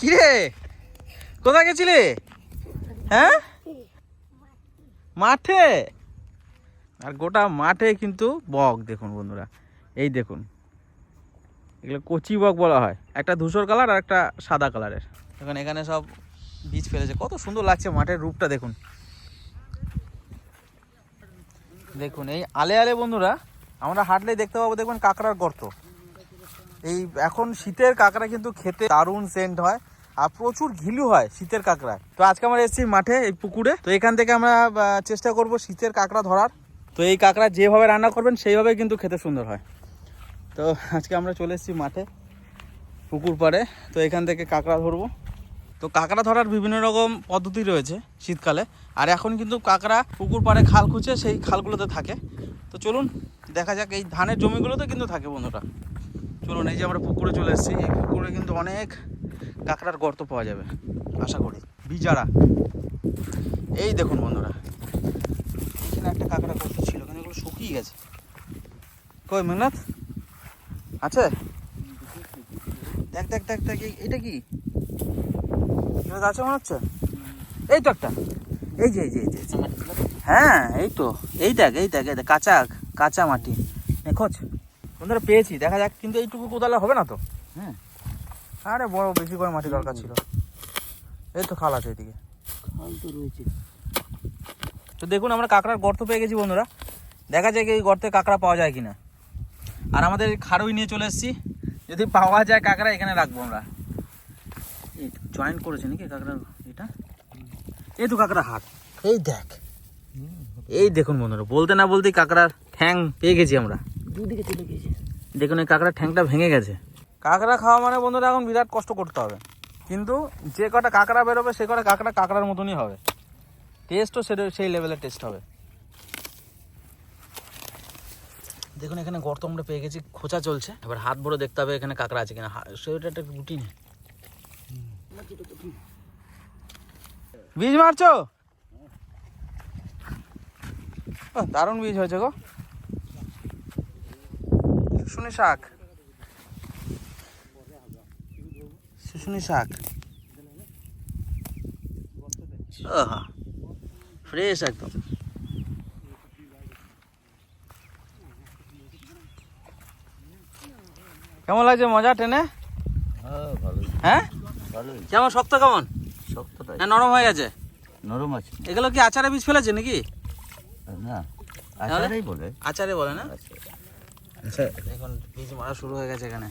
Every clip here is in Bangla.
কিরে? কোথায় গেছিলে? হ্যাঁ? মাঠে? আর গোটা মাঠে কিন্তু বক দেখুন বন্ধুরা। এই দেখুন। এগুলো কচি বক বলা হয়। একটা ধূসর কালার আর একটা সাদা কালারের। এখন এখানে সব বীজ ফেলেছে। কত সুন্দর লাগছে মাঠের রূপটা দেখুন। দেখুন, এই আলে আলে বন্ধুরা, আমরা হাঁটলেই দেখতে পাবো, দেখবেন কাঁকড়ার গর্ত। এই এখন শীতের কাঁকড়া কিন্তু খেতে দারুণ সেন্ট হয়। আর প্রচুর ঘিলু হয় শীতের কাঁকড়া তো আজকে আমরা এসেছি মাঠে, এই পুকুরে। তো এখান থেকে আমরা চেষ্টা করব শীতের কাঁকড়া ধরার। তো এই কাঁকড়া যেভাবে রান্না করবেন সেইভাবে কিন্তু খেতে সুন্দর হয়। তো আজকে আমরা চলে এসেছি মাঠে, পুকুর পাড়ে। তো এখান থেকে কাঁকড়া ধরবো। তো কাঁকড়া ধরার বিভিন্ন রকম পদ্ধতি রয়েছে শীতকালে। আর এখন কিন্তু কাঁকড়া পুকুর পাড়ে খাল খুঁজে সেই খালগুলোতে থাকে। তো চলুন, দেখা যাক এই ধানের জমিগুলোতে কিন্তু থাকে বন্ধুরা। চলুন, এই যে আমরা পুকুরে চলে এসেছি। এই পুকুরে কিন্তু অনেক কাঁকড়ার গর্ত পাওয়া যাবে, আশা করি। বিজারা। এই দেখুন বন্ধুরা, এখানে একটা কাঁকড়া গর্ত ছিল, কিন্তু এগুলো শুকিয়ে গেছে। কই মেঘনাথ? আছে? দেখ দেখ দেখ দেখ এটা কি? আছে মনে হচ্ছে? এই তো একটা। এই যে এই যে এই যে হ্যাঁ এই তো। এই দেখ এই দেখ এই দেখ, কাঁচা কাঁচা মাটি। খোঁজ। বন্ধুরা, পেয়েছি। দেখা যাক, কিন্তু এইটুকু কোদালে হবে না তো? হ্যাঁ। আরে বড় বেশি করে মাটি দরকার ছিল। এই তো খাল আছে এদিকে। খাল তো রয়েছে। তো দেখুন আমরা কাঁকড়ার গর্ত পেয়ে গেছি বন্ধুরা। দেখা যায় কি এই গর্তে কাঁকড়া পাওয়া যায় কিনা। আর আমাদের খাড়ুই নিয়ে চলে এসেছি। যদি পাওয়া যায় কাঁকড়া এখানে রাখব আমরা। এই জয়েন করেছে নাকি কাঁকড়া এটা? এই তো কাঁকড়া হাট এই দেখ। এই দেখুন বন্ধুরা বলতে না বলতেই কাঁকড়ার ঠ্যাং পেয়ে গেছি আমরা। দুদিকে চলে গেছে দেখুন এই কাঁকড়ার ঠ্যাংটা ভেঙে গেছে। কাঁকড়া খাওয়া মানে বন্ধুরা এখন বিরাট কষ্ট করতে হবে। কিন্তু যে কটা কাঁকড়া বেরোবে, সে কটা কাঁকড়া কাঁকড়ার মতনই হবে। টেস্টও সে সেই লেভেলের টেস্ট হবে। দেখুন, এখানে গর্ত আমরা পেয়ে গেছি, খোঁচা চলছে। এবার হাত ভরে দেখতে হবে এখানে কাঁকড়া আছে কিনা। সেটা একটা গুটি নেই বীজ মারছো? দারুণ বীজ হয়েছে গো। শুনে শাক। শুশুনি শাক। ফ্রেশ একদম। কেমন লাগছে মজা টেনে হ্যাঁ হ্যাঁ? কেমন শক্ত কেমন? না নরম হয়ে গেছে? নরম আছে। এগুলো কি আচারে বীজ ফেলেছে নাকি? না আচারাই বলে। আচারে বলে না? আচ্ছা আচ্ছা এখন বীজ মারা শুরু হয়ে গেছে এখানে।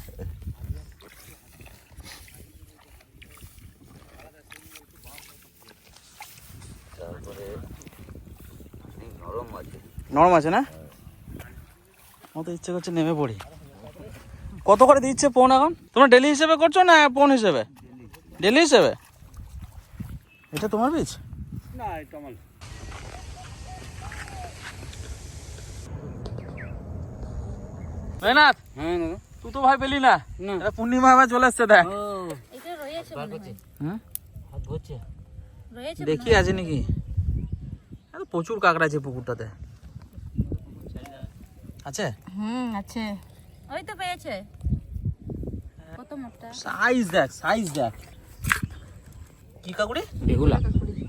নরম আছে। না? আমার তো ইচ্ছে করছে নেমে পড়ি। কত করে দিচ্ছে পোন এখন? তোমরা ডেলি হিসেবে করছ না পোন হিসেবে? ডেলি হিসেবে? এটা তোমার বীজ? না এটা আমার। মেঘনাথ হ্যাঁ তুই তো ভাই পেলি না। এটা পূর্ণিমা আবার চলে এসছে দেখ। হয়। দেখি আছে নাকি? প্রচুর কাঁকড়া আছে পুকুরটাতে। আছে? হুম আছে। ওই তো পেয়েছে। কত মোটা? সাইজ দেখ সাইজ দেখ। কি কাকুড়ি? বেহুলা।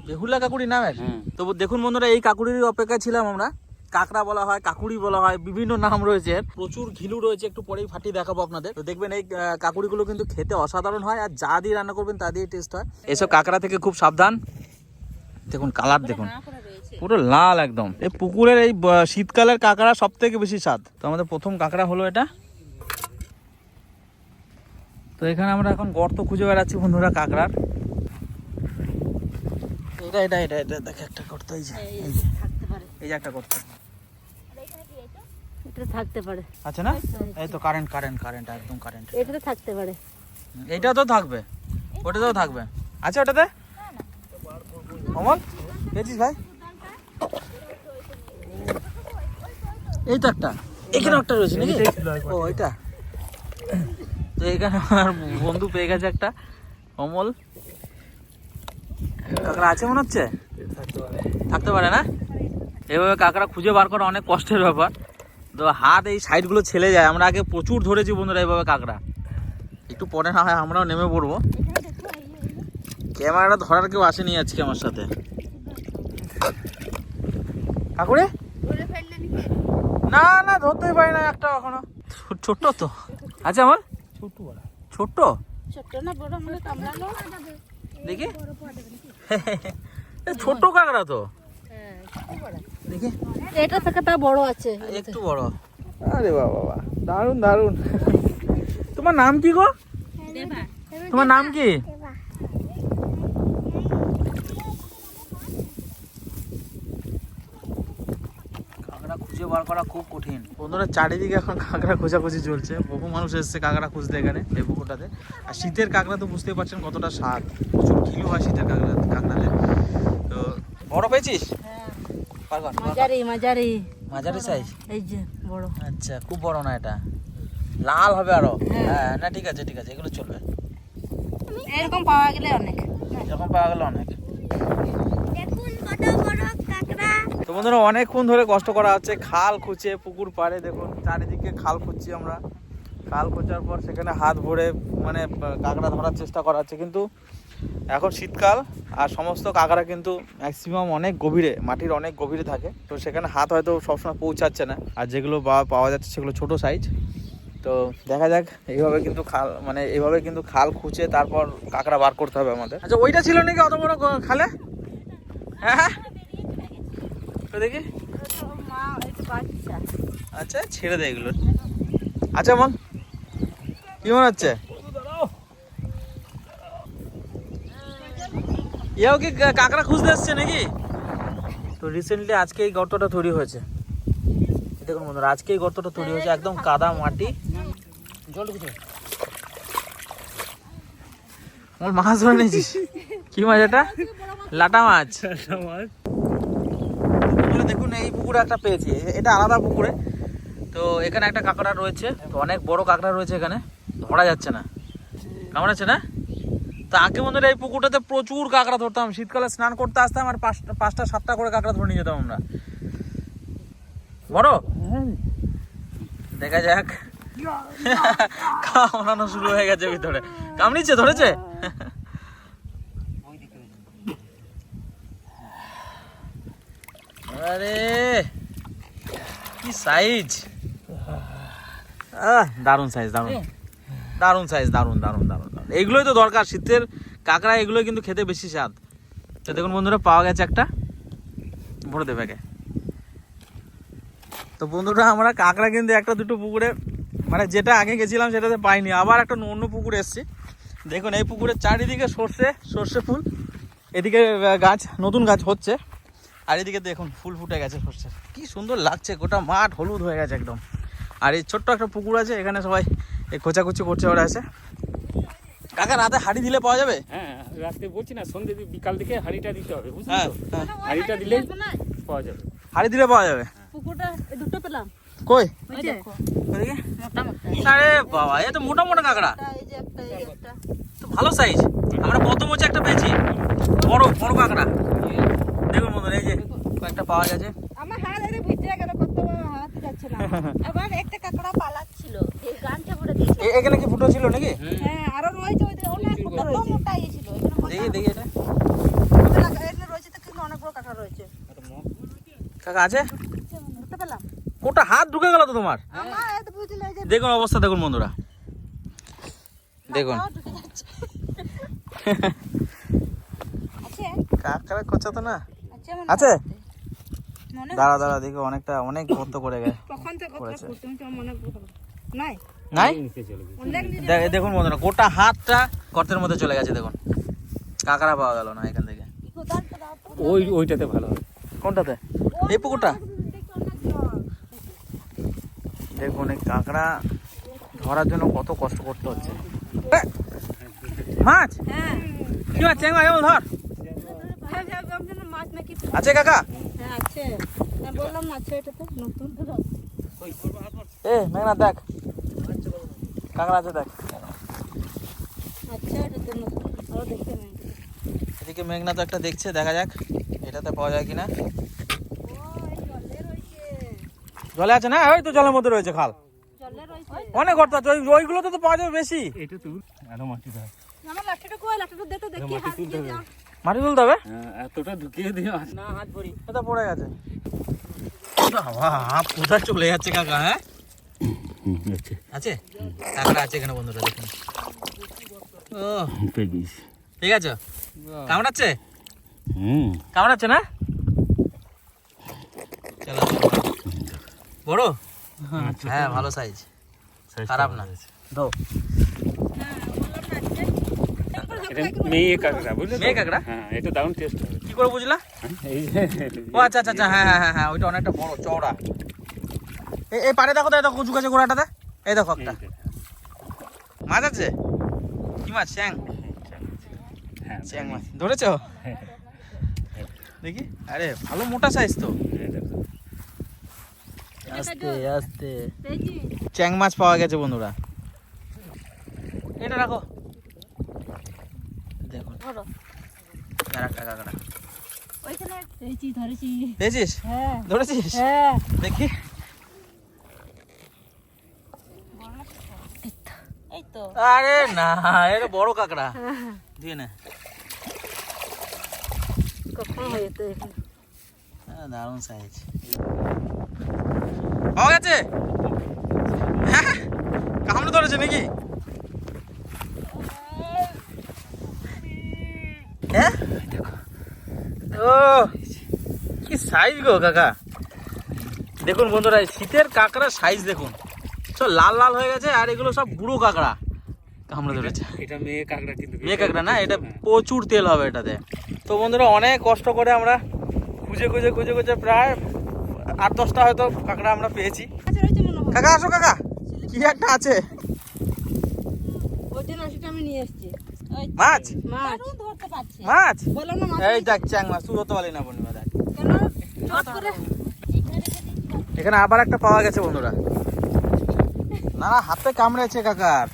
বেহুলা কাকুড়ি নামের? হ্যাঁ তো দেখুন বন্ধুরা এই কাকুড়ির অপেক্ষায় ছিলাম আমরা। কাকড়া বলা হয় কাকুড়ি বলা হয় বিভিন্ন নাম রয়েছে। প্রচুর ঘিলু রয়েছে একটু পরেই ফাটিয়ে দেখাবো আপনাদের। তো দেখবেন এই কাকুড়িগুলো কিন্তু খেতে অসাধারণ হয় আর যা দিয়ে রান্না করবেন তা দিয়ে টেস্ট হয়। এসব কাকড়া থেকে খুব সাবধান। দেখুন কালার দেখুন। পুরো লাল একদম। এই পুকুরের এই শীতকালের কাঁকড়া সব থেকে বেশি স্বাদ। তো আমাদের প্রথম কাঁকড়া হলো এটা। তো এখানে আমরা এখন গর্ত খুঁজে বেড়াচ্ছি বন্ধুরা কাঁকড়ার। এটা এটা এটা এটা দেখে একটা গর্ত এই যে এই যে। থাকতে পারে। এই যে একটা গর্ত। এটা থাকতে পারে। না? এই তো কারেন্ট কারেন্ট কারেন্ট একদম কারেন্ট এটাতে থাকতে পারে। এইটা তো থাকবে। ওটাতেও থাকবে। আছে ওটাতে? অমল? পেয়েছিস ভাই? এই তো একটা। এখানে একটা রয়েছে নাকি? ও এটা। তো এখানে আমার বন্ধু পেয়ে গেছে একটা। অমল। কাঁকড়া আছে মনে হচ্ছে? থাকতে পারে। না? এভাবে কাঁকড়া খুঁজে বার করা অনেক কষ্টের ব্যাপার। তো হাত এই সাইডগুলো ছেলে যায়। আমরা আগে প্রচুর ধরেছি বন্ধুরা এইভাবে কাঁকড়া। একটু পরে না হয় আমরাও নেমে পড়ব। ক্যামেরাটা ধরার কেউ আসেনি আজকে আমার সাথে। কাকুরে না না ধরতেই পারি না একটা এখনও। ছোট্ট তো। আচ্ছা আমার? ছোট বড়। ছোট্ট ছোট্ট না বড় মানে কামড়ানো দেখি। ছোট্ট কাঁকড়া তো। দেখি। এটা থেকে তা বড় আছে। একটু বড়। আরে বাবা বাবা দারুণ দারুণ তোমার নাম কি গো? তোমার নাম কি? খুঁজে বার করা খুব কঠিন। বন্ধুরা চারিদিকে এখন কাঁকড়া খোঁজাখুঁজি চলছে। বহু মানুষ এসছে কাঁকড়া খুঁজতে এখানে এই পুকুরটাতে। আর শীতের কাঁকড়া তো বুঝতেই পারছেন কতটা স্বাদ। প্রচুর কিলো হয় শীতের কাঁকড়া কাঁকড়াতে। তো বড় পেয়েছিস? মাঝারি মাঝারি। মাঝারি সাইজ এই যে বড়। আচ্ছা খুব বড় না এটা? লাল হবে আরও? হ্যাঁ। না ঠিক আছে ঠিক আছে এগুলো চলবে। এরকম পাওয়া গেলে অনেক। এরকম পাওয়া গেলে অনেক। তো বন্ধুরা, অনেকক্ষণ ধরে কষ্ট করা হচ্ছে। খাল খুঁজে পুকুর পাড়ে, দেখুন, চারিদিকে খাল খুঁজছি আমরা। খাল খোঁজার পর সেখানে হাত ভরে মানে কাঁকড়া ধরার চেষ্টা করা হচ্ছে। কিন্তু এখন শীতকাল, আর সমস্ত কাঁকড়া কিন্তু ম্যাক্সিমাম অনেক গভীরে, মাটির অনেক গভীরে থাকে। তো সেখানে হাত হয়তো সবসময় পৌঁছাচ্ছে না। আর যেগুলো পাওয়া- যাচ্ছে সেগুলো ছোট সাইজ তো দেখা যাক, এইভাবে কিন্তু খাল মানে এইভাবে কিন্তু খাল খুঁজে তারপর কাঁকড়া বার করতে হবে আমাদের। আচ্ছা ওইটা ছিল নাকি অত বড় খালে? হ্যাঁ হ্যাঁ। আচ্ছা ছেড়ে দে এগুলো। আচ্ছা মন কি মনে হচ্ছে? ইয়েও কি কাঁকড়া খুঁজতে এসছে নাকি? তো রিসেন্টলি আজকে এই গর্তটা তৈরি হয়েছে। দেখুন বন্ধুরা, আজকে এই গর্তটা তৈরি হয়েছে একদম কাদা মাটি। জল আমার মাছ ধরে নিয়েছিস কি মাছ এটা? লাটা মাছ। দেখুন এই পুকুরে একটা পেয়েছি। এটা আলাদা পুকুরে। তো এখানে একটা কাঁকড়া রয়েছে। তো অনেক বড় কাঁকড়া রয়েছে এখানে। ধরা যাচ্ছে না। কেমন আছে না? তো আগে বন্ধুরা এই পুকুরটাতে প্রচুর কাঁকড়া ধরতাম। শীতকালে স্নান করতে আসতাম আর পাঁচটা পাঁচটা সাতটা করে কাঁকড়া ধরে নিয়ে যেতাম আমরা। বড়? দেখা যাক। কামড়ানো শুরু হয়ে গেছে ভিতরে। কামড়িচ্ছে ধরেছে? আরে কি সাইজ আহ দারুণ সাইজ দারুণ দারুণ সাইজ দারুণ দারুণ দারুণ দারুণ এগুলোই তো দরকার শীতের কাঁকড়া এগুলোই কিন্তু খেতে বেশি স্বাদ। তো দেখুন বন্ধুরা পাওয়া গেছে একটা। ভরে দেবে ব্যাগে তো বন্ধুরা আমরা কাঁকড়া কিন্তু একটা দুটো পুকুরে মানে যেটা আগে গেছিলাম সেটাতে পাইনি। আবার একটা অন্য পুকুরে এসেছি। দেখুন এই পুকুরের চারিদিকে সর্ষে সর্ষে ফুল। এদিকে গাছ নতুন গাছ হচ্ছে। আর এদিকে দেখুন ফুল ফুটে গেছে সর্ষের কি সুন্দর লাগছে গোটা মাঠ হলুদ হয়ে গেছে একদম। আর এই ছোট্ট একটা পুকুর আছে এখানে সবাই এই খোঁচাখুচি করছে ওরা আছে। কাকা রাতে হাড়ি দিলে পাওয়া যাবে? হ্যাঁ রাতে বলছি না সন্ধ্যে বিকাল দিকে হাঁড়িটা দিতে হবে বুঝলি হ্যাঁ তো? হ্যাঁ। হাঁড়িটা পাওয়া যাবে। হাড়ি দিলে পাওয়া যাবে? পুকুরটা এই দুটো পেলাম। কই? আরে বাবা এ তো মোটা মোটা কাঁকড়া। এই যে একটা এই একটা। তো ভালো সাইজ আমরা কত মোচে একটা পেয়েছি? বড় বড় কাঁকড়া। বন্ধুরা এই যে কয়েকটা পাওয়া গেছে। আমার হাত এর ভিতরে গেল কত হাত যাচ্ছে না। আবার একটা কাকড়া পালাচ্ছিল এই গানটা ভরে দিয়েছে। এ- এখানে কি ফুটো ছিল নাকি? হ্যাঁ আরও রয়েছে ওই অনেক মোটা রয়েছে। মোটা ইয়েছিল দেখি দেখি এটা। এখানে রয়েছে তো কিন্তু অনেক বড় কাঁকড়া রয়েছে। কাকা আছে? বুঝতে পেলাম। কোটা হাত ঢুকে গেল তো তোমার? দেখুন অবস্থা দেখুন বন্ধুরা। দেখুন। কাকড়া খোঁচা তো না। আছে? হয়। দাঁড়া দাঁড়া দেখো অনেকটা অনেক গর্ত করে গেছে। কখন থেকে কত করেছে। মনে নাই? নাই? দেখুন বন্ধুরা গোটা হাতটা গর্তের মধ্যে চলে গেছে দেখুন। কাঁকড়া পাওয়া গেল না এখান থেকে। ওই ওইটাতে ভালো কোনটাতে? এই পুকুরটা? দেখুন এই কাঁকড়া ধরার জন্য কত কষ্ট করতে হচ্ছে। মাছ? হ্যাঁ। কি মাছ? চ্যাংমা কেমন ধর। আমি যেন মাছ নাকি আছে কাকা? হ্যাঁ আছে। হ্যাঁ বললাম না আছে এটা তো নতুন এ মেঘনা দেখ। কাঁকড়া আছে দেখ। আচ্ছা এটা তো নতুন আরও দেখতে নেই। এদিকে মেঘনা তো একটা দেখছে দেখা যাক এটাতে পাওয়া যায় কিনা। জলে আছে না? ওই তো জলের মধ্যে রয়েছে খাল। জলে অনেক গর্ত আছে ওই- ওইগুলোতে তো পাওয়া যাবে বেশি। এটা তুই আরও মাটি দাও আমার লাঠিটা কই লাঠিটা দে তো দেখি হাত দিয়ে। মাটি তুলতে হবে? হ্যাঁ, এতটা ঢুকিয়ে দিও। না হাত ভরি। এটা পড়ে গেছে। বাবা কোথায় চলে যাচ্ছে কাকা হ্যাঁ? আছে। কাঁকড়া আছে এখানে বন্ধুরা দেখুন। ও ঠিক আছে? কামড়াচ্ছে হুম। কামড়াচ্ছে না? চলো। বড়? হ্যাঁ ভালো সাইজ খারাপ না। দো হ্যাঁ বললাম না যে একবার হাত এটা খাই করে মেয়ে কাঁকড়া বুঝলে মেয়ে কাঁকড়া? হ্যাঁ এটা দারুণ টেস্ট হবে। কি করে বুঝলা? ও আচ্ছা আচ্ছা আচ্ছা হ্যাঁ হ্যাঁ হ্যাঁ হ্যাঁ ওইটা অনেকটা বড় চওড়া। এই এই পাড়ে দেখো তো এই দেখো কুচু কাছে গোড়াটাতে এই দেখো একটা। মাছ আছে? কি মাছ? চ্যাং? হ্যাঁ চ্যাং মাছ। ধরেছো? দেখি। আরে ভালো মোটা সাইজ তো। আস্তে আস্তে। চ্যাং মাছ পাওয়া গেছে বন্ধুরা। এটা রাখো। ধরো। আর একটা কাঁকড়া ওইখানে পেয়েছি ধরেছি। পেয়েছিস? হ্যাঁ। ধরেছিস? হ্যাঁ। দেখি। এই তো। আরে না এটা বড় কাঁকড়া। দিয়ে না। কখন হয়েছে হ্যাঁ, দারুণ সাইজ পাওয়া গেছে? হ্যাঁ। কামড়ে ধরেছে নাকি? হ্যাঁ? ও কি সাইজ গো কাকা? দেখুন বন্ধুরা এই শীতের কাঁকড়ার সাইজ দেখুন। সব লাল লাল হয়ে গেছে আর এগুলো সব বুড়ো কাঁকড়া। কামড়ে ধরেছে। এটা মেয়ে কাঁকড়া কিন্তু মেয়ে কাঁকড়া না এটা প্রচুর তেল হবে এটাতে। তো বন্ধুরা অনেক কষ্ট করে আমরা খুঁজে খুঁজে খুঁজে খুঁজে প্রায় আট দশটা হয়তো কাঁকড়া আমরা পেয়েছি। আচ্ছা কাকা আসো কাকা। কি একটা আছে? ওই জন্য সেটা আমি নিয়ে এসেছি। মাছ? মাছ। ধরতে পারছি। মাছ? বললাম না মাছ। এই দেখ চ্যাং মাছ তুই ধরতে পারলি না পূর্ণিমা দেখ। কেন? চট করে। এখানে আবার একটা পাওয়া গেছে বন্ধুরা। না না হাতে কামড়েছে কাকার।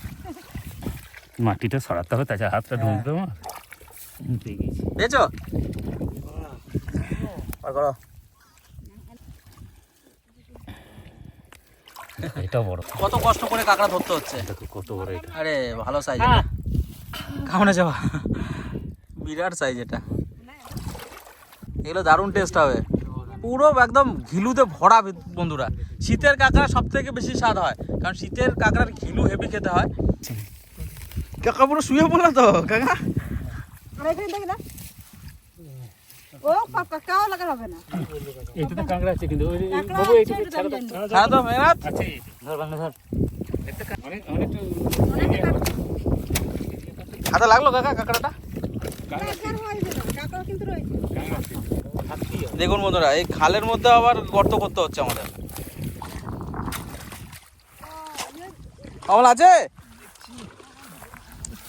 মাটিটা সরাতে হবে তাছাড়া হাতটা ঢুকবে আমার। হুম, পেয়েছ করো। এটা বড়। কত কষ্ট করে কাঁকড়া ধরতে হচ্ছে। কত বড় এটা। আরে ভালো সাইজ কেমন যাবা বিরাট সাইজ এটা। এগুলো দারুণ টেস্ট হবে। পুরো একদম ঘিলুতে ভরা বন্ধুরা। শীতের কাঁকড়া সব থেকে বেশি স্বাদ হয়। কারণ শীতের কাঁকড়ার ঘিলু হেভি খেতে হয়। কাকা পুরো শুয়ে পড়ল তো কাকা আর এখানে দেখি না। ও পাপা কাও লাগা হবে না। এইটাতে কাঁকড়া আছে কিন্তু ওই- বাবু এইটুকু এটা ছাড়ো তো, জানি। ছাড়ো, হ্যাঁ তো মেহনাত আছে। ধর বাংলা ধর। একটা কা- অনেক অনেকটা অনেকটা হাতে লাগল কাকা, কাঁকড়াটা? দেখুন বন্ধুরা, এই খালের মধ্যে আবার গর্ত করতে হচ্ছে আমাদের। অমল আছে?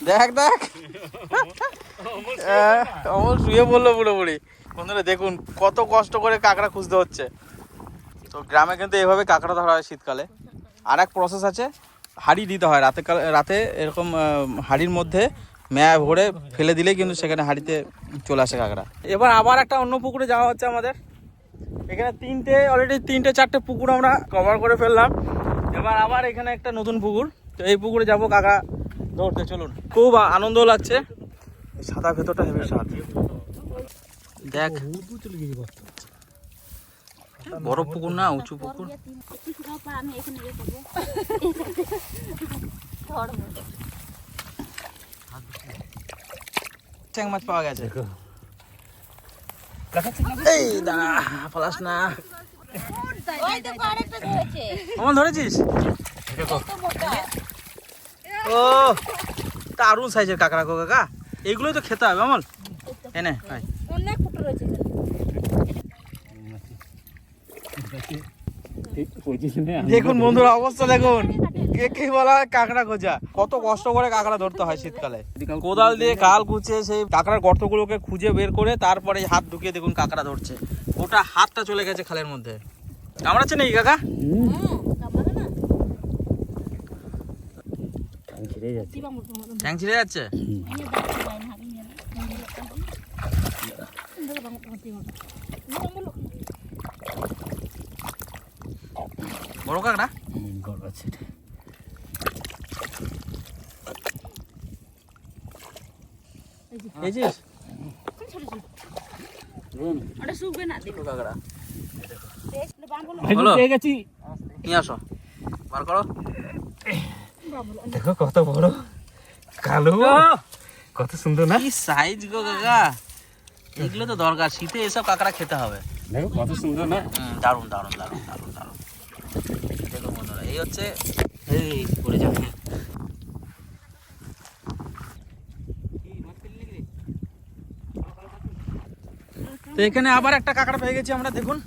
দেখ দেখ। অমল শুয়ে পড়ল পুরোপুরি। বন্ধুরা, দেখুন কত কষ্ট করে কাঁকড়া খুঁজতে হচ্ছে। তো গ্রামে কিন্তু এভাবে কাঁকড়া ধরা হয় শীতকালে। আর এক প্রসেস আছে, হাড়ি দিতে হয়। রাতে রাতে এরকম হাড়ির মধ্যে ম্যা ভরে ফেলে দিলেই কিন্তু সেখানে হাড়িতে চলে আসে কাঁকড়া। এবার আবার একটা অন্য পুকুরে যাওয়া হচ্ছে আমাদের। এখানে তিনটে অলরেডি তিনটে চারটে পুকুর আমরা কভার করে ফেললাম। এবার আবার এখানে একটা নতুন পুকুর। তো এই পুকুরে যাব কাকা। ধরতে চলুন। খুব আনন্দ লাগছে। সাদা ভেতরটা হেবে স্বাদ। দেখ। বড় পুকুর না উঁচু পুকুর। আমি এখানে চ্যাং মাছ পাওয়া গেছে। দেখো। এই দাঁড়া ফলাস না। ওই তো আরেকটা ধরেছে। অমল ধরেছিস? ও দারুণ সাইজের কাঁকড়া গো কাকা। এইগুলোই তো খেতে হবে অমল। এনে ভাই অনেক ফুটো রয়েছে এই পজিশনে আমি দেখুন বন্ধুরা অবস্থা দেখুন। কে বলা হয় কাঁকড়া খোঁজা। কত কষ্ট করে কাঁকড়া ধরতে হয় শীতকালে। কোদাল দিয়ে কাল কুচিয়ে সেই কাঁকড়ার গর্তগুলোকে খুঁজে বের করে তারপরে হাত ঢুকিয়ে দেখুন কাঁকড়া ধরছে। ওটা হাতটা চলে গেছে খালের মধ্যে। কামড়াচ্ছে নাকি কাকা? আমি ছেড়ে মোটা ঠ্যাং ছিঁড়ে যাচ্ছে হুম। আমি দাঁড়িয়ে যাই না আমি জানি দেখো বাবা মোটা মোটা বলো বড় কাঁকড়া হুম, বড় আছে এটা। না দেখো। কত বড় কালো। কত সুন্দর না? কি সাইজ গো কাকা? এগুলো তো দরকার। শীতে এসব কাঁকড়া খেতে হবে। দেখো কত সুন্দর না? দারুণ দারুণ দারুণ দারুণ দারুণ। দেখো বন্ধুরা এই হচ্ছে এই পড়ে যাবে। তো এখানে আবার একটা কাঁকড়া পেয়ে গেছি আমরা দেখুন।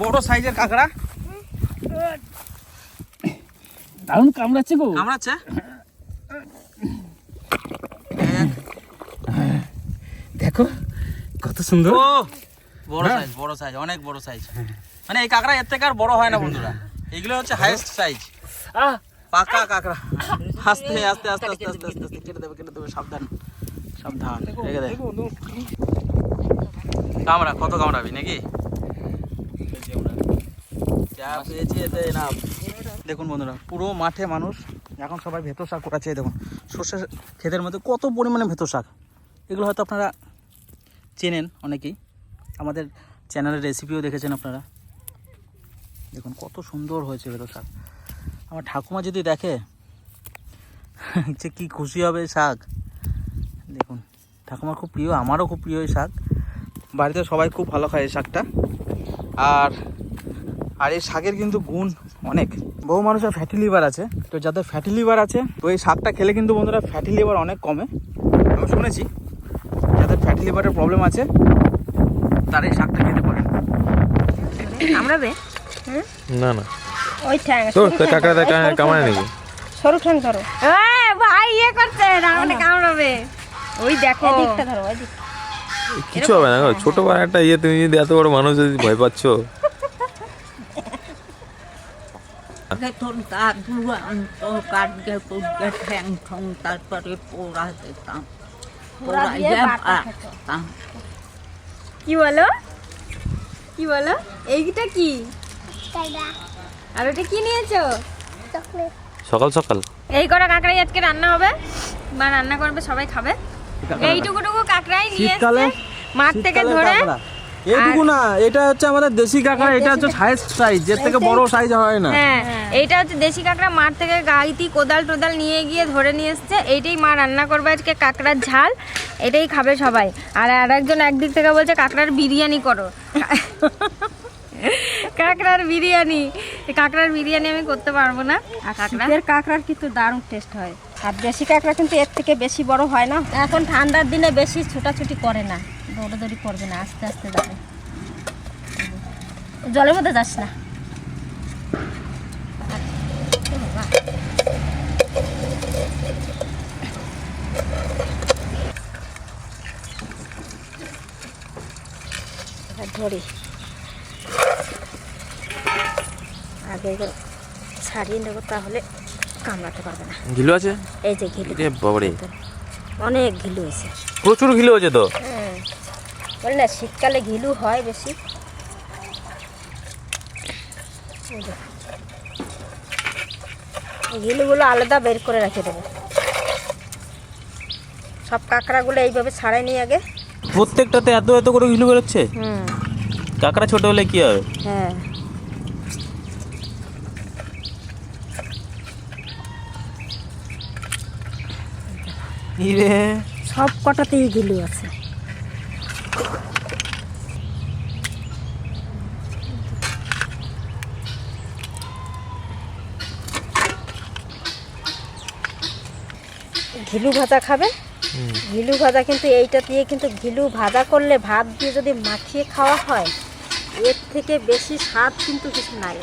বড় সাইজের কাঁকড়া। দারুণ কামড়াচ্ছে গো। কামড়াচ্ছে? দেখো কত সুন্দর। ও বড় সাইজ বড় সাইজ অনেক বড় সাইজ। মানে এই কাঁকড়া এর থেকে আর বড় হয় না বন্ধুরা। এগুলো হচ্ছে হাইয়েস্ট সাইজ পাকা কাঁকড়া। আস্তে আস্তে আস্তে আস্তে আস্তে আস্তে কেটে দেবে কেটে দেবে সাবধান। সাবধান। রেখে দে। কামড়া, কত কামড়াবি নাকি? যা এতে না দেখুন বন্ধুরা, পুরো মাঠে মানুষ, এখন সবাই ভেতর শাক কোটাচ্ছে, এই দেখুন সর্ষে ক্ষেতের মধ্যে কত পরিমাণে ভেতর শাক। এগুলো হয়তো আপনারা চেনেন অনেকেই, আমাদের চ্যানেলের রেসিপিও দেখেছেন আপনারা। দেখুন, কত সুন্দর হয়েছে ভেতর শাক। আমার ঠাকুমা যদি দেখে যে কি খুশি হবে শাক। দেখুন, ঠাকুমার খুব প্রিয়, আমারও খুব প্রিয় এই শাক। বাড়িতে সবাই খুব ভালো খায় এই শাকটা। আর আর এই শাকের কিন্তু গুণ অনেক। বহু মানুষের ফ্যাটি লিভার আছে। তো যাদের ফ্যাটি লিভার আছে তো এই শাকটা খেলে কিন্তু বন্ধুরা ফ্যাটি লিভার অনেক কমে। আমি শুনেছি যাদের ফ্যাটি লিভারের প্রবলেম আছে তারা এই শাকটা খেতে পারে। আমরা বে? না না। ওই ঠ্যাং তো তো দেখা কামায় নাকি সরু ঠ্যাং ধরো। ভাই ইয়ে করছে কামড়াবে। ওই দেখো। এদিকটা ধরো ওই দিক কিছু হবে না ছোট একটা ইয়ে তুমি যদি এত বড় মানুষ যদি ভয় পাচ্ছ। তারপরে পোড়া দিতাম। কি বলো? কি বলো? এইটা কি? আর ওটা কি নিয়েছো? সকাল সকাল। এই কটা কাঁকড়াই আজকে রান্না হবে? বা রান্না করবে সবাই খাবে। এইটুকুটুকু কাঁকড়াই নিয়ে শীতকালে? মাঠ থেকে ধরে। এইটুকু না এটা হচ্ছে আমাদের দেশি কাঁকড়া এটা হচ্ছে হাইস্ট সাইজ এর থেকে বড় সাইজ হয় না। হ্যাঁ এইটা হচ্ছে দেশি কাঁকড়া মাঠ থেকে গাইতি কোদাল টোদাল নিয়ে গিয়ে ধরে নিয়ে এসছে। এইটাই মা রান্না করবে আজকে কাঁকড়ার ঝাল। এটাই খাবে সবাই। আর আর একজন একদিক থেকে বলছে কাঁকড়ার বিরিয়ানি করো। কাঁকড়ার বিরিয়ানি। কাঁকড়ার বিরিয়ানি আমি করতে পারব না। আর কাঁকড়া। কাঁকড়ার কিন্তু দারুণ টেস্ট হয়। আর দেশি কাঁকড়া কিন্তু এর থেকে বেশি বড় হয় না। এখন ঠান্ডার দিনে বেশি ছোটাছুটি করে না দৌড়াদৌড়ি করবে না আস্তে আস্তে যাবে। জলের মধ্যে যাস না। ধরি। আগে ছাড়িয়ে নেব তাহলে। কামড়াতে পারবে না। ঘিলু আছে? এই যে ঘিলু। বাবারে। অনেক ঘিলু হয়েছে। প্রচুর ঘিলু আছে তো? হ্যাঁ। বলে না শীতকালে ঘিলু হয় বেশি। ঘিলুগুলো আলাদা বের করে রেখে দেবো। সব কাঁকড়াগুলো এইভাবে ছাড়াই নিয়ে আগে। প্রত্যেকটাতে এত এত করে ঘিলু বেরোচ্ছে? হুম। কাঁকড়া ছোট হলে কি হবে? হ্যাঁ। ইরে সব কটাতেই ঘিলু আছে। ঘিলু ভাজা খাবে? ঘিলু ভাজা কিন্তু এইটা দিয়ে কিন্তু ঘিলু ভাজা করলে ভাত দিয়ে যদি মাখিয়ে খাওয়া হয় এর থেকে বেশি স্বাদ কিন্তু কিছু নাই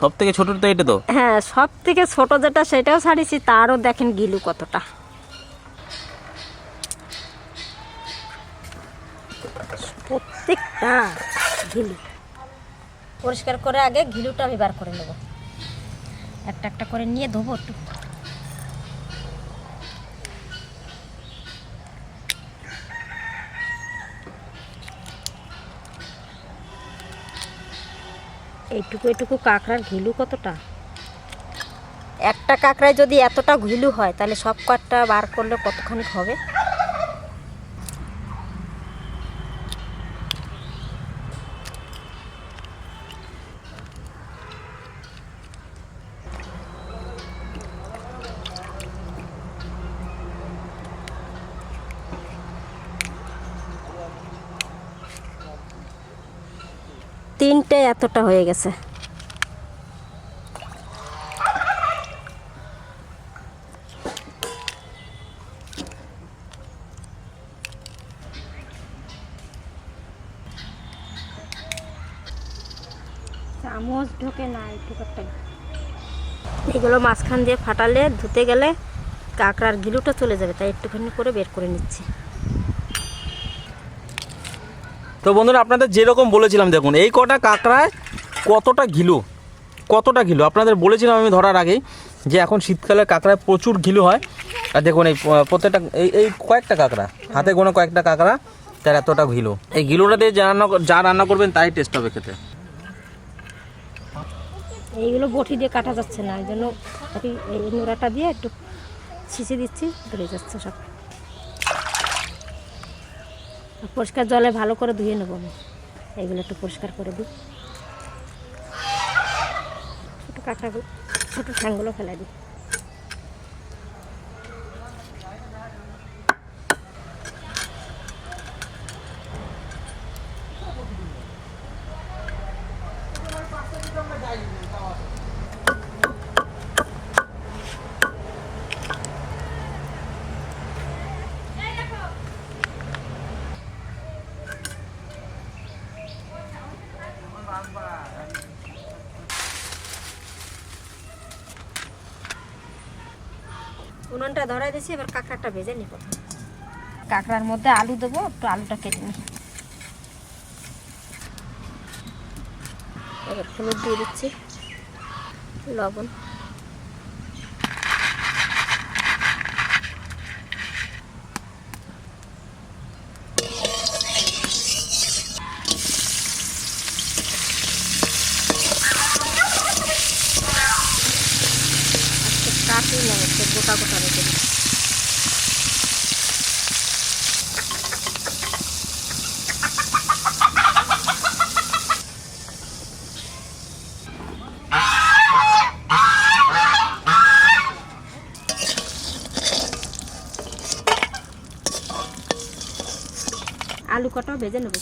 সব থেকে ছোট তো এটা তো? হ্যাঁ সব থেকে ছোট যেটা সেটাও ছাড়িয়েছি তারও দেখেন গিলু কতটা। প্রত্যেকটা ঘিলু। পরিষ্কার করে আগে ঘিলুটা আমি বার করে নেব। একটা একটা করে নিয়ে ধোবো একটু। এইটুকু এইটুকু কাঁকড়ার ঘিলু কতটা? একটা কাঁকড়ায় যদি এতটা ঘিলু হয়, তাহলে সব কাঠটা বার করলে কতখানি হবে? তিনটে এতটা হয়ে গেছে। চামচ ঢোকে না একটু এগুলো মাঝখান দিয়ে ফাটালে ধুতে গেলে কাঁকড়ার গিলুটা চলে যাবে তাই একটুখানি করে বের করে নিচ্ছি। তো বন্ধুরা, আপনাদের যেরকম বলেছিলাম, দেখুন, এই কটা কাঁকড়ায় কতটা ঘিলু কতটা ঘিলু। আপনাদের বলেছিলাম আমি ধরার আগেই যে এখন শীতকালে কাঁকড়ায় প্রচুর ঘিলু হয়। আর দেখুন, এই প্রত্যেকটা, এই এই কয়েকটা কাঁকড়া, হাতে গোনা কয়েকটা কাঁকড়া, তার এতটা ঘিলু। এই ঘিলুটা দিয়ে যা রান্না যা রান্না করবেন, তাই টেস্ট হবে খেতে। এইগুলো বটি দিয়ে কাটা যাচ্ছে না, এই জন্য এই নোড়াটা দিয়ে একটু ছিঁচে দিচ্ছি ধরে যাচ্ছে সব। পরিষ্কার জলে ভালো করে ধুয়ে নেব আমি। এইগুলো একটু পরিষ্কার করে দিই। ছোটো কাঁকড়াগুলো ছোটো ঠ্যাংগুলো ফেলে দিই। উনুনটা ধরাই দিয়েছি এবার কাঁকড়াটা ভেজে নিব। কাঁকড়ার মধ্যে আলু দেবো একটু আলুটা কেটে নিই। এবার হলুদ দিয়ে দিচ্ছি লবণ কাটি না একটু গোটা গোটা রেখে দিই আলু কটাও ভেজে নেব।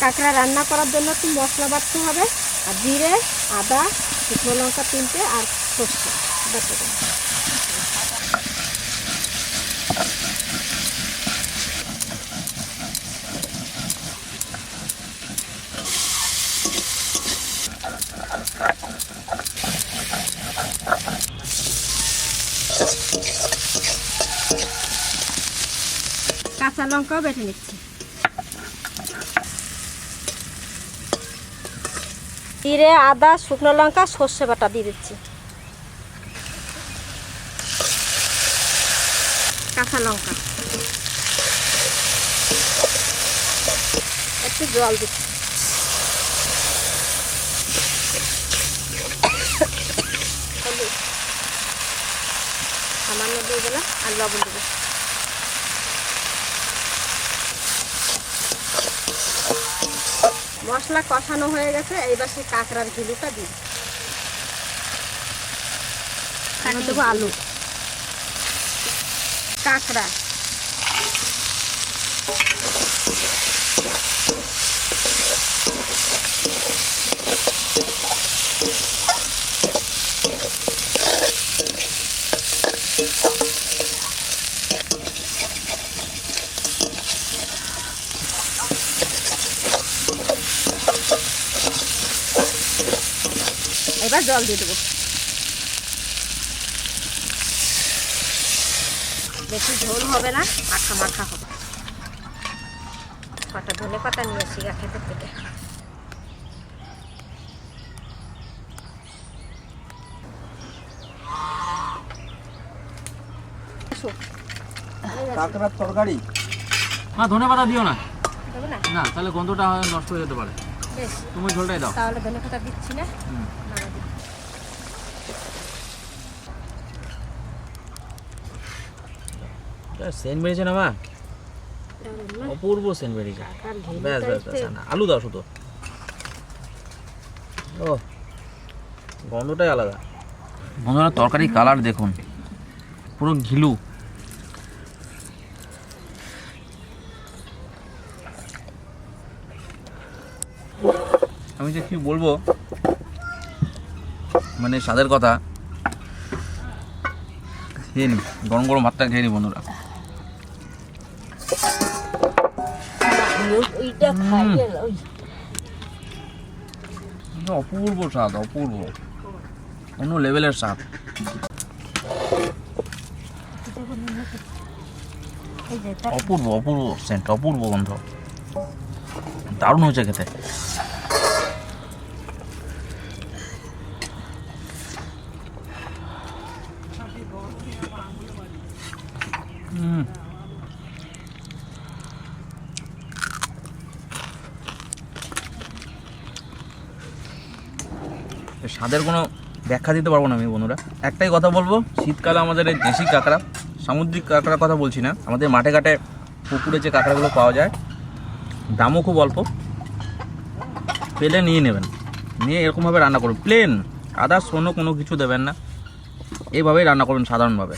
কাঁকড়া রান্না করার জন্য একটু মশলা বাটতে হবে, আর জিরে, আদা, শুকনো লঙ্কা তিনটে আর সর্ষে। বাটতে কাঁচা লঙ্কাও বেটে নিচ্ছি। জিরে, আদা, শুকনো লঙ্কা, সর্ষে বাটা দিয়ে দিচ্ছি। কাঁচা লঙ্কা। একটু জল দিচ্ছি। সামান্য দিয়ে দিলাম আর লবণ দেবো মশলা কষানো হয়ে গেছে এইবার সেই কাঁকড়ার ঘিলুটা দিই। দেবো আলু। কাঁকড়া এবার জল দিয়ে দেবো। বেশি ঝোল হবে না মাখা মাখা হবে। কটা ধনে পাতা নিয়েছি খেতে থেকে। কাঁকড়ার তরকারি? না ধনে পাতা দিও না। না? না তাহলে গন্ধটা নষ্ট হয়ে যেতে পারে। তুমি ঝোলটাই দাও। তাহলে ধনে পাতা দিচ্ছি না। নাড়া সেন্ট বেরিয়েছে না মা? অপূর্ব সেন্ট বেরিয়েছে ব্যাস ব্যাস ব্যাস না, আলু দাও শুধু। ও গন্ধটাই আলাদা। বন্ধুরা তরকারি কালার দেখুন। পুরো ঘিলু। আমি যে কি বলব মানে স্বাদের কথা। খেয়ে নি গরম গরম ভাতটা খেয়ে নি বন্ধুরা। ওইটা খাইয়ে ওই অপূর্ব স্বাদ অপূর্ব। অন্য লেভেলের স্বাদ। অপূর্ব অপূর্ব সেন্ট অপূর্ব গন্ধ। দারুণ হয়েছে খেতে। স্বাদের কোনো ব্যাখ্যা দিতে পারব না আমি বন্ধুরা। একটাই কথা বলব, শীতকালে আমাদের এই দেশি কাঁকড়া, সামুদ্রিক কাঁকড়ার কথা বলছি না, আমাদের মাঠে ঘাটে পুকুরে যে কাঁকড়াগুলো পাওয়া যায়, দামও খুব অল্প। পেলে নিয়ে নেবেন, নিয়ে এরকমভাবে রান্না করুন। প্লেন আদার্স অন্য কোনো কিছু দেবেন না। এইভাবেই রান্না করবেন সাধারণভাবে।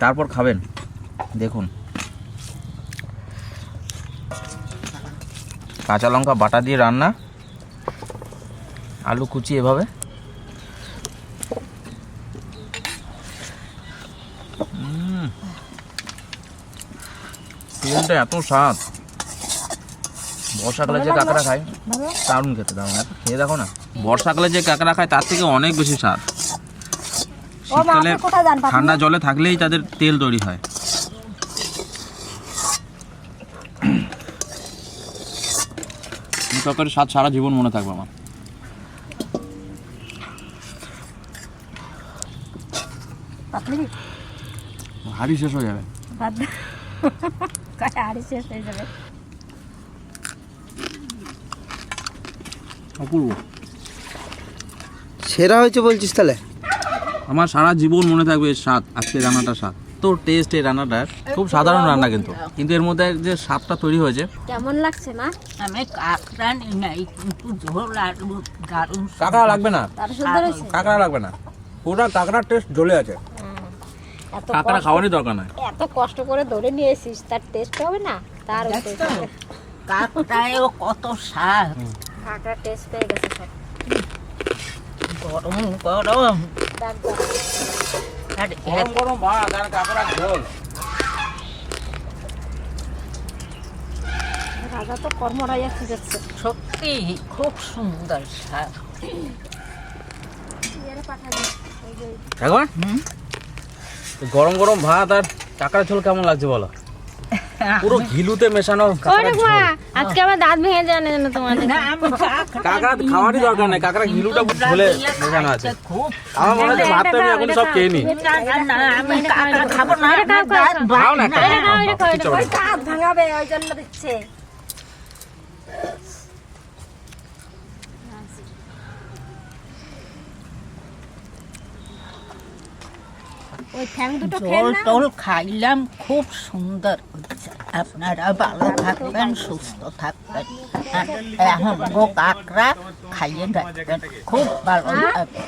তারপর খাবেন, দেখুন। কাঁচা লঙ্কা বাটা দিয়ে রান্না, আলু কুচি এভাবে। তেলটা এত স্বাদ। বর্ষাকালে যে কাঁকড়া খায় দারুণ খেতে দারুণ। এত খেয়ে দেখো না। বর্ষাকালে যে কাঁকড়া খায় তার থেকে অনেক বেশি স্বাদ। শীতকালে ঠান্ডা জলে থাকলেই তাদের তেল তৈরি হয়। তরকারির স্বাদ সারা জীবন মনে থাকবে আমার। হাড়ি শেষ হয়ে যাবে। আড়ি শেষ হয়ে যাবে। অপূর্ব। সেরা হয়েছে বলছিস তাহলে? আমার সারা জীবন মনে থাকবে এর স্বাদ আজকে রান্নাটা স্বাদ। তো টেস্ট এই রান্নাটার খুব সাধারণ রান্না কিন্তু। কিন্তু এর মধ্যে যে স্বাদটা তৈরি হয়েছে। কেমন লাগছে মা? আমি কাঁকড়া নিই কিন্তু ঝোল আর কাঁকড়া লাগবে না। তার কাঁকড়া লাগবে না। পুরো কাঁকড়ার টেস্ট জ্বলে আছে। কাঁকড়া খাওয়ারই দরকার নাই। এত কষ্ট করে ধরে নিয়ে এসিস তার টেস্ট হবে না? তার কাঁকড়ায়ও কত স্বাদ। কাঁকড়া টেস্ট পেয়ে গেছে সব। গরম গরম। গরম গরম ভাত আর কাঁকড়ার ঝোল। রাজা তো কর্মরাইয়া খুঁজাচ্ছে সত্যি খুব সুন্দর স্বাদ। একবার গরম গরম ভাত আর কাঁকড়া ঝোল কেমন লাগছে বলো? পুরো ঘিলুতে মেশানো আজকে আমার দাঁত ভেঙে যায় না জানো আমি কাঁকড়া খাওয়ারই দরকার নাই কাঁকড়া ঘিলুটা ঝোলে মেশানো আছে। আমার মনে হচ্ছে ভাতটা আমি এখন সব খেয়ে নি। খাও না। খাও না, খাও, কিচ্ছু হবে না। দাঁত ভাঙাবে ওই জন্য দিচ্ছে। ওই ঠ্যাং দুটো খেয়ে জল টল খাইলাম খুব সুন্দর হচ্ছে আপনারা ভালো থাকবেন সুস্থ থাকবেন। আর এখন গো কাঁকড়া খাইয়ে দেখবেন খুব ভালো লাগবে।